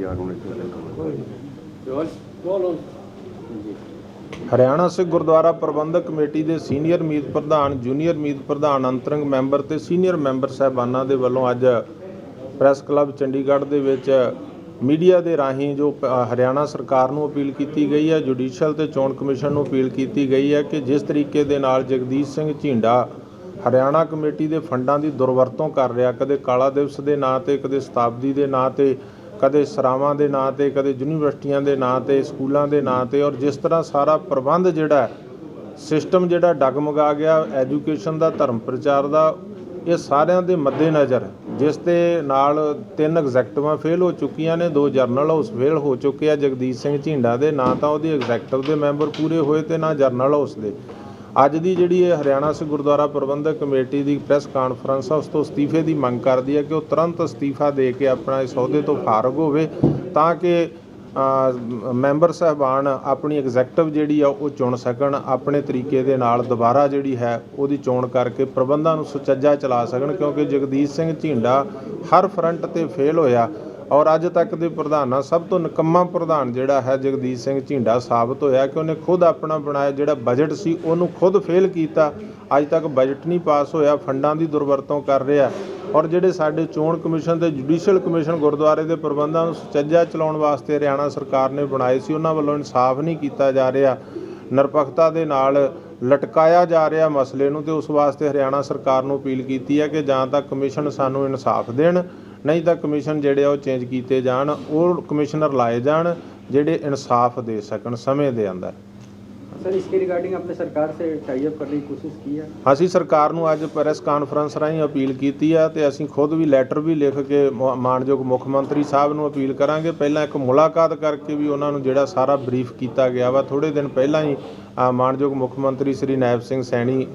ਯਾਰ ਹੁਣ ਇੱਥੇ ਚਲ ਚਲੋ ਹਰਿਆਣਾ ਸਿੱਖ ਗੁਰਦੁਆਰਾ ਪ੍ਰਬੰਧਕ ਕਮੇਟੀ ਦੇ ਸੀਨੀਅਰ ਮੀਤ ਪ੍ਰਧਾਨ ਜੂਨੀਅਰ ਮੀਤ ਪ੍ਰਧਾਨ ਅੰਤਰੰਗ ਮੈਂਬਰ ਤੇ ਸੀਨੀਅਰ ਮੈਂਬਰ ਸਾਹਿਬਾਨਾਂ ਦੇ ਵੱਲੋਂ ਅੱਜ ਪ੍ਰੈਸ ਕਲੱਬ ਚੰਡੀਗੜ੍ਹ ਦੇ ਵਿੱਚ ਮੀਡੀਆ ਦੇ ਰਾਹੀਂ ਜੋ ਹਰਿਆਣਾ ਸਰਕਾਰ ਨੂੰ ਅਪੀਲ ਕੀਤੀ ਗਈ ਹੈ ਜੁਡੀਸ਼ੀਅਲ ਤੇ ਚੋਣ ਕਮਿਸ਼ਨ ਨੂੰ ਅਪੀਲ ਕੀਤੀ ਗਈ ਹੈ ਕਿ ਜਿਸ ਤਰੀਕੇ ਦੇ ਨਾਲ ਜਗਦੀਸ਼ ਸਿੰਘ ਝੀਂਡਾ ਹਰਿਆਣਾ ਕਮੇਟੀ ਦੇ ਫੰਡਾਂ ਦੀ ਦੁਰਵਰਤੋਂ ਕਰ ਰਿਹਾ ਕਦੇ ਕਾਲਾ ਦਿਵਸ ਦੇ ਨਾਂ ਤੇ ਕਦੇ ਸ਼ਤਾਬਦੀ ਦੇ ਨਾਂ ਤੇ ਕਦੇ ਸਰਾਵਾਂ ਦੇ ਨਾਂ ਤੇ, ਕਦੇ ਯੂਨੀਵਰਸਿਟੀਆਂ ਦੇ ਨਾਂ ਤੇ, ਸਕੂਲਾਂ ਦੇ ਨਾਂ ਤੇ ਔਰ ਜਿਸ ਤਰ੍ਹਾਂ ਸਾਰਾ ਪ੍ਰਬੰਧ ਜਿਹੜਾ ਸਿਸਟਮ ਜਿਹੜਾ ਡਗਮਗਾ ਗਿਆ, ਐਜੂਕੇਸ਼ਨ ਦਾ, ਧਰਮ ਪ੍ਰਚਾਰ ਦਾ, ਇਹ ਸਾਰਿਆਂ ਦੇ ਮੱਦੇਨਜ਼ਰ ਜਿਸ ਦੇ ਨਾਲ ਤਿੰਨ ਐਗਜ਼ੈਕਟਿਵਾਂ ਫੇਲ ਹੋ ਚੁੱਕੀਆਂ ਨੇ, ਦੋ ਜਰਨਲ ਹਾਊਸ ਫੇਲ ਹੋ ਚੁੱਕੇ ਆ, ਜਗਦੀਸ਼ ਸਿੰਘ ਝੀਂਡਾ ਦੇ, ਨਾ ਤਾਂ ਉਹਦੀ ਐਗਜ਼ੈਕਟਿਵ ਦੇ ਮੈਂਬਰ ਪੂਰੇ ਹੋਏ ਤੇ ਨਾ ਜਰਨਲ ਹਾਊਸ ਦੇ। ਅੱਜ ਦੀ ਜਿਹੜੀ ਇਹ ਹਰਿਆਣਾ ਸਿੱਖ ਗੁਰਦੁਆਰਾ ਪ੍ਰਬੰਧਕ ਕਮੇਟੀ ਦੀ ਪ੍ਰੈਸ ਕਾਨਫਰੰਸ ਆ, ਉਸ ਤੋਂ ਅਸਤੀਫੇ ਦੀ ਮੰਗ ਕਰਦੀ ਹੈ ਕਿ ਉਹ ਤੁਰੰਤ ਅਸਤੀਫਾ ਦੇ ਕੇ ਆਪਣਾ ਇਸ ਅਹੁਦੇ ਤੋਂ ਫਾਰਗ ਹੋਵੇ ਤਾਂ ਕਿ ਮੈਂਬਰ ਸਾਹਿਬਾਨ ਆਪਣੀ ਐਗਜ਼ੈਕਟਿਵ ਜਿਹੜੀ ਆ, ਉਹ ਚੁਣ ਸਕਣ, ਆਪਣੇ ਤਰੀਕੇ ਦੇ ਨਾਲ ਦੁਬਾਰਾ ਜਿਹੜੀ ਹੈ, ਉਹਦੀ ਚੋਣ ਕਰਕੇ ਪ੍ਰਬੰਧਾਂ ਨੂੰ ਸੁਚੱਜਾ ਚਲਾ ਸਕਣ, ਕਿਉਂਕਿ ਜਗਦੀਸ਼ ਸਿੰਘ ਝੀਂਡਾ ਹਰ ਫਰੰਟ ਤੇ ਫੇਲ ਹੋਇਆ। ਔਰ ਅੱਜ ਤੱਕ ਦੇ ਪ੍ਰਧਾਨਾਂ ਸਭ ਤੋਂ ਨਿਕੰਮਾ ਪ੍ਰਧਾਨ ਜਿਹੜਾ ਹੈ ਜਗਦੀਪ ਸਿੰਘ ਝੀਂਡਾ ਸਾਬਤ ਹੋਇਆ ਕਿ ਉਹਨੇ ਖੁਦ ਆਪਣਾ ਬਣਾਇਆ ਜਿਹੜਾ ਬਜਟ ਸੀ, ਉਹਨੂੰ ਖੁਦ ਫੇਲ ਕੀਤਾ। ਅੱਜ ਤੱਕ ਬਜਟ ਨਹੀਂ ਪਾਸ ਹੋਇਆ, ਫੰਡਾਂ ਦੀ ਦੁਰਵਰਤੋਂ ਕਰ ਰਿਹਾ। ਔਰ ਜਿਹੜੇ ਸਾਡੇ ਚੋਣ ਕਮਿਸ਼ਨ ਤੇ ਜੁਡੀਸ਼ੀਅਲ ਕਮਿਸ਼ਨ ਗੁਰਦੁਆਰੇ ਦੇ ਪ੍ਰਬੰਧਾਂ ਨੂੰ ਸੁਚੱਜਾ ਚਲਾਉਣ ਵਾਸਤੇ ਹਰਿਆਣਾ ਸਰਕਾਰ ਨੇ ਬਣਾਏ ਸੀ, ਉਹਨਾਂ ਵੱਲੋਂ ਇਨਸਾਫ ਨਹੀਂ ਕੀਤਾ ਜਾ ਰਿਹਾ। ਨਿਰਪੱਖਤਾ ਦੇ ਨਾਲ ਲਟਕਾਇਆ ਜਾ ਰਿਹਾ ਮਸਲੇ ਨੂੰ ਤੇ ਉਸ ਵਾਸਤੇ ਹਰਿਆਣਾ ਸਰਕਾਰ ਨੂੰ ਅਪੀਲ ਕੀਤੀ ਹੈ ਕਿ ਜਾਂ ਤਾਂ ਕਮਿਸ਼ਨ ਸਾਨੂੰ ਇਨਸਾਫ ਦੇਣ, ਨਹੀਂ ਤਾਂ ਕਮਿਸ਼ਨ ਜਿਹੜੇ ਆ ਉਹ ਚੇਂਜ ਕੀਤੇ ਜਾਣ, ਉਹ ਕਮਿਸ਼ਨਰ ਲਾਏ ਜਾਣ, ਜਿਹੜੇ ਇਨਸਾਫ ਦੇ ਸਕਣ ਸਮੇਂ ਦੇ ਅੰਦਰ। ਸਰ, ਇਸ ਦੇ ਰਿਗਾਰਡਿੰਗ ਆਪਨੇ ਸਰਕਾਰ ਸੇ ਟਾਈ ਅਪ ਕਰਨ ਦੀ ਕੋਸ਼ਿਸ਼ ਕੀ ਹੈ? ਅਸੀਂ ਸਰਕਾਰ ਨੂੰ ਅੱਜ ਪ੍ਰੈਸ ਕਾਨਫਰੰਸ ਰਾਹੀਂ ਅਪੀਲ ਕੀਤੀ ਆ ਤੇ ਅਸੀਂ ਖੁਦ ਵੀ ਲੈਟਰ ਵੀ ਲਿਖ ਕੇ ਮ- ਮਾਣਯੋਗ ਮੁੱਖ ਮੰਤਰੀ ਸਾਹਿਬ ਨੂੰ ਅਪੀਲ ਕਰਾਂਗੇ। ਪਹਿਲਾਂ ਇੱਕ ਮੁਲਾਕਾਤ ਕਰਕੇ ਵੀ ਉਹਨਾਂ ਨੂੰ ਜਿਹੜਾ ਸਾਰਾ ਬਰੀਫ ਕੀਤਾ ਗਿਆ ਵਾ ਥੋੜੇ ਦਿਨ ਪਹਿਲਾਂ ਹੀ ਮਾਨਯੋਗ ਮੁੱਖ ਮੰਤਰੀ ਸ੍ਰੀ ਨਾਇਬ ਸਿੰਘ ਸੈਣੀ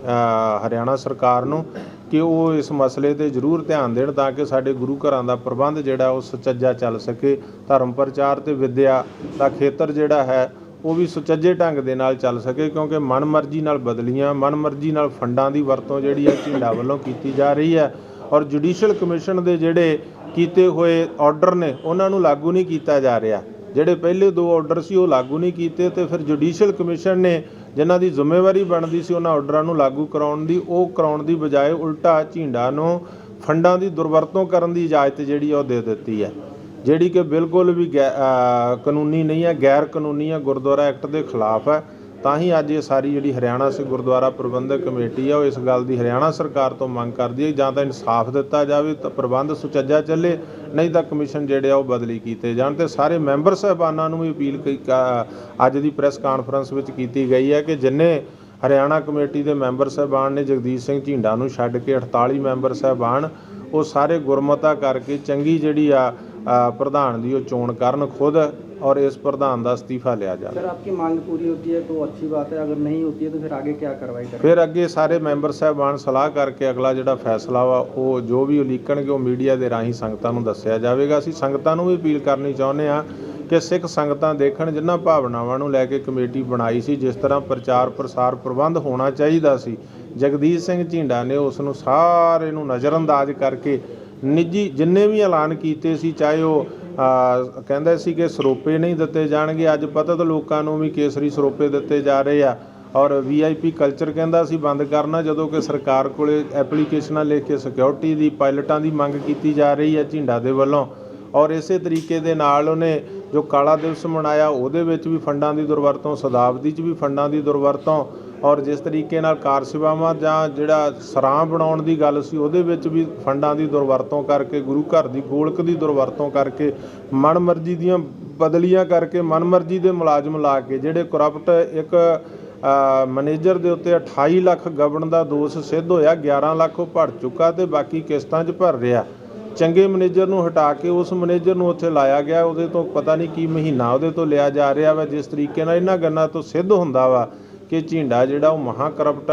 ਹਰਿਆਣਾ ਸਰਕਾਰ ਨੂੰ ਕਿ ਉਹ ਇਸ ਮਸਲੇ ਤੇ ਜ਼ਰੂਰ ਧਿਆਨ ਦੇਣ ਤਾਂ ਕਿ ਸਾਡੇ ਗੁਰੂ ਘਰਾਂ ਦਾ ਪ੍ਰਬੰਧ ਜਿਹੜਾ ਉਹ ਸੁਚੱਜਾ ਚੱਲ ਸਕੇ। ਧਰਮ ਪ੍ਰਚਾਰ ਤੇ ਵਿੱਦਿਆ ਦਾ ਖੇਤਰ ਜਿਹੜਾ ਹੈ ਉਹ ਵੀ ਸੁਚੱਜੇ ਢੰਗ ਦੇ ਨਾਲ ਚੱਲ ਸਕੇ, ਕਿਉਂਕਿ ਮਨਮਰਜ਼ੀ ਨਾਲ ਬਦਲੀਆਂ, ਮਨਮਰਜ਼ੀ ਨਾਲ ਫੰਡਾਂ ਦੀ ਵਰਤੋਂ ਜਿਹੜੀ ਹੈ ਝਿੰਡਾ ਵੱਲੋਂ ਕੀਤੀ ਜਾ ਰਹੀ ਹੈ। ਔਰ ਜੁਡੀਸ਼ੀਅਲ ਕਮਿਸ਼ਨ ਦੇ ਜਿਹੜੇ ਕੀਤੇ ਹੋਏ ਆਰਡਰ ਨੇ, ਉਹਨਾਂ ਨੂੰ ਲਾਗੂ ਨਹੀਂ ਕੀਤਾ ਜਾ ਰਿਹਾ। ਜਿਹੜੇ ਪਹਿਲੇ ਦੋ ਆਰਡਰ ਸੀ, ਉਹ ਲਾਗੂ ਨਹੀਂ ਕੀਤੇ ਤੇ ਫਿਰ ਜੁਡੀਸ਼ੀਅਲ ਕਮਿਸ਼ਨ ਨੇ ਜਿਨ੍ਹਾਂ ਦੀ ਜ਼ਿੰਮੇਵਾਰੀ ਬਣਦੀ ਸੀ, ਉਹਨਾਂ ਆਰਡਰਾਂ ਨੂੰ ਲਾਗੂ ਕਰਾਉਣ ਦੀ, ਉਹ ਕਰਾਉਣ ਦੀ ਬਜਾਏ ਉਲਟਾ ਝਿੰਡਾ ਨੂੰ ਫੰਡਾਂ ਦੀ ਦੁਰਵਰਤੋਂ ਕਰਨ ਦੀ ਇਜਾਜ਼ਤ ਜਿਹੜੀ ਉਹ ਦੇ ਦਿੱਤੀ ਹੈ। ਜਿਹੜੀ ਕਿ ਬਿਲਕੁਲ ਵੀ ਗੈ- ਕਾਨੂੰਨੀ ਨਹੀਂ ਹੈ ਗੈਰ ਕਾਨੂੰਨੀ ਹੈ, ਗੁਰਦੁਆਰਾ ਐਕਟ ਦੇ ਖਿਲਾਫ ਹੈ। ਤਾਂ ਹੀ ਅੱਜ ਇਹ ਸਾਰੀ ਜਿਹੜੀ ਹਰਿਆਣਾ ਸਿੱਖ ਗੁਰਦੁਆਰਾ ਪ੍ਰਬੰਧਕ ਕਮੇਟੀ ਆ, ਉਹ ਇਸ ਗੱਲ ਦੀ ਹਰਿਆਣਾ ਸਰਕਾਰ ਤੋਂ ਮੰਗ ਕਰਦੀ ਹੈ ਜਾਂ ਤਾਂ ਇਨਸਾਫ ਦਿੱਤਾ ਜਾਵੇ, ਤਾਂ ਪ੍ਰਬੰਧ ਸੁਚੱਜਾ ਚੱਲੇ, ਨਹੀਂ ਤਾਂ ਕਮਿਸ਼ਨ ਜਿਹੜੇ ਆ ਉਹ ਬਦਲੀ ਕੀਤੇ ਜਾਣ। ਤੇ ਸਾਰੇ ਮੈਂਬਰ ਸਾਹਿਬਾਨਾਂ ਨੂੰ ਵੀ ਅਪੀਲ ਕੀ- ਅੱਜ ਦੀ ਪ੍ਰੈਸ ਕਾਨਫਰੰਸ ਵਿੱਚ ਕੀਤੀ ਗਈ ਹੈ ਕਿ ਜਿੰਨੇ ਹਰਿਆਣਾ ਕਮੇਟੀ ਦੇ ਮੈਂਬਰ ਸਾਹਿਬਾਨ ਨੇ, ਜਗਦੀਸ਼ ਸਿੰਘ ਝੀਂਡਾ ਨੂੰ ਛੱਡ ਕੇ 48 ਮੈਂਬਰ ਸਾਹਿਬਾਨ, ਉਹ ਸਾਰੇ ਗੁਰਮਤਾ ਕਰਕੇ ਚੰਗੀ ਜਿਹੜੀ ਆ ਅ, ਪ੍ਰਧਾਨ ਦੀ ਉਹ ਚੋਣ ਕਰਨ ਖੁਦ ਔਰ ਇਸ ਪ੍ਰਧਾਨ ਦਾ ਅਸਤੀਫਾ ਲਿਆ ਜਾਵੇ सर आपकी मांग पूरी होती है तो अच्छी बात है अगर नहीं होती है तो फिर आगे क्या कार्रवाई करें ਫਿਰ ਅੱਗੇ ਸਾਰੇ ਮੈਂਬਰ ਸਾਹਿਬਾਨ ਸਲਾਹ ਕਰਕੇ ਅਗਲਾ ਜਿਹੜਾ ਫੈਸਲਾ ਵਾ ਉਹ ਜੋ ਵੀ ਉਲੀਕਣਗੇ ਉਹ ਮੀਡੀਆ ਦੇ ਰਾਹੀਂ ਸੰਗਤਾਂ ਨੂੰ ਦੱਸਿਆ ਜਾਵੇਗਾ ਅਸੀਂ ਸੰਗਤਾਂ ਨੂੰ ਵੀ ਅਪੀਲ ਕਰਨੀ ਚਾਹੁੰਦੇ ਆ ਕਿ ਸਿੱਖ ਸੰਗਤਾਂ ਦੇਖਣ ਜਿਨ੍ਹਾਂ ਭਾਵਨਾਵਾਂ ਨੂੰ ਲੈ ਕੇ ਕਮੇਟੀ ਬਣਾਈ ਸੀ ਜਿਸ ਤਰ੍ਹਾਂ ਪ੍ਰਚਾਰ ਪ੍ਰਸਾਰ ਪ੍ਰਬੰਧ ਹੋਣਾ ਚਾਹੀਦਾ ਸੀ ਜਗਦੀਸ਼ ਸਿੰਘ ਝੀਂਡਾ ਨੇ ਉਸ ਨੂੰ ਸਾਰੇ ਨੂੰ ਨਜ਼ਰਅੰਦਾਜ਼ ਕਰਕੇ ਨਿੱਜੀ ਜਿੰਨੇ ਵੀ ਐਲਾਨ ਕੀਤੇ ਸੀ, ਚਾਹੇ ਉਹ ਕਹਿੰਦੇ ਸੀ ਕਿ ਸਰੋਪੇ ਨਹੀਂ ਦਿੱਤੇ ਜਾਣਗੇ, ਅੱਜ ਪਤਾ ਤਾਂ ਲੋਕਾਂ ਨੂੰ ਵੀ ਕੇਸਰੀ ਸਰੋਪੇ ਦਿੱਤੇ ਜਾ ਰਹੇ ਆ। ਔਰ ਵੀਆਈਪੀ ਕਲਚਰ ਕਹਿੰਦਾ ਸੀ, ਬੰਦ ਕਰਨਾ ਜਦੋਂ ਕਿ ਸਰਕਾਰ ਕੋਲੇ ਐਪਲੀਕੇਸ਼ਨਾਂ ਲਿਖ ਕੇ ਸਿਕਿਉਰਿਟੀ ਦੀ ਪਾਇਲਟਾਂ ਦੀ ਮੰਗ ਕੀਤੀ ਜਾ ਰਹੀ ਹੈ ਝਿੰਡਾ ਦੇ ਵੱਲੋਂ। ਔਰ ਇਸੇ ਤਰੀਕੇ ਦੇ ਨਾਲ ਉਹਨੇ ਜੋ ਕਾਲਾ ਦਿਵਸ ਮਨਾਇਆ, ਉਹਦੇ ਵਿੱਚ ਵੀ ਫੰਡਾਂ ਦੀ ਦੁਰਵਰਤੋਂ, ਸਦਾਬਦੀ 'ਚ ਵੀ ਫੰਡਾਂ ਦੀ ਦੁਰਵਰਤੋਂ ਔਰ ਜਿਸ ਤਰੀਕੇ ਨਾਲ ਕਾਰ ਸੇਵਾਵਾਂ ਜਾਂ ਜਿਹੜਾ ਸਰਾਂ ਬਣਾਉਣ ਦੀ ਗੱਲ ਸੀ, ਉਹਦੇ ਵਿੱਚ ਵੀ ਫੰਡਾਂ ਦੀ ਦੁਰਵਰਤੋਂ ਕਰਕੇ, ਗੁਰੂ ਘਰ ਦੀ ਗੋਲਕ ਦੀ ਦੁਰਵਰਤੋਂ ਕਰਕੇ, ਮਨਮਰਜ਼ੀ ਦੀਆਂ ਬਦਲੀਆਂ ਕਰਕੇ, ਮਨਮਰਜ਼ੀ ਦੇ ਮੁਲਾਜ਼ਮ ਲਾ ਕੇ, ਜਿਹੜੇ ਕਰਪਟ ਇੱਕ ਮੈਨੇਜਰ ਦੇ ਉੱਤੇ 28 ਲੱਖ ਗਬਨ ਦਾ ਦੋਸ਼ ਸਿੱਧ ਹੋਇਆ 11 ਲੱਖ ਉਹ ਭਰ ਚੁੱਕਾ ਤੇ ਬਾਕੀ ਕਿਸ਼ਤਾਂ 'ਚ ਭਰ ਰਿਹਾ। ਚੰਗੇ ਮੈਨੇਜਰ ਨੂੰ ਹਟਾ ਕੇ ਉਸ ਮੈਨੇਜਰ ਨੂੰ ਉੱਥੇ ਲਾਇਆ ਗਿਆ। ਉਹਦੇ ਤੋਂ ਪਤਾ ਨਹੀਂ ਕੀ ਮਹੀਨਾ ਉਹਦੇ ਤੋਂ ਲਿਆ ਜਾ ਰਿਹਾ ਵਾ, ਜਿਸ ਤਰੀਕੇ ਨਾਲ ਇਹਨਾਂ ਗੱਲਾਂ ਤੋਂ ਸਿੱਧ ਹੁੰਦਾ ਵਾ ਕਿ ਝਿੰਡਾ ਜਿਹੜਾ ਉਹ ਮਹਾ ਕਰਪਟ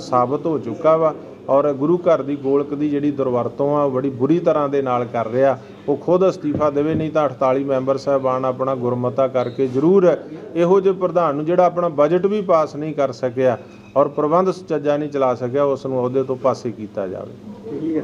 ਸਾਬਤ ਹੋ ਚੁੱਕਾ ਵਾ ਔਰ ਗੁਰੂ ਘਰ ਦੀ ਗੋਲਕ ਦੀ ਜਿਹੜੀ ਦੁਰਵਰਤੋਂ ਆ ਬੜੀ ਬੁਰੀ ਤਰ੍ਹਾਂ ਦੇ ਨਾਲ ਕਰ ਰਿਹਾ। ਉਹ ਖੁਦ ਅਸਤੀਫਾ ਦੇਵੇ ਨਹੀਂ ਤਾਂ 48 ਮੈਂਬਰ ਸਾਹਿਬਾਨ ਆਪਣਾ ਗੁਰਮਤਾ ਕਰਕੇ ਜ਼ਰੂਰ ਇਹੋ ਜਿਹੇ ਪ੍ਰਧਾਨ ਨੂੰ ਜਿਹੜਾ ਆਪਣਾ ਬਜਟ ਵੀ ਪਾਸ ਨਹੀਂ ਕਰ ਸਕਿਆ ਔਰ ਪ੍ਰਬੰਧ ਸੁਚੱਜਾ ਨਹੀਂ ਚਲਾ ਸਕਿਆ, ਉਸ ਨੂੰ ਅਹੁਦੇ ਤੋਂ ਪਾਸੇ ਕੀਤਾ ਜਾਵੇ।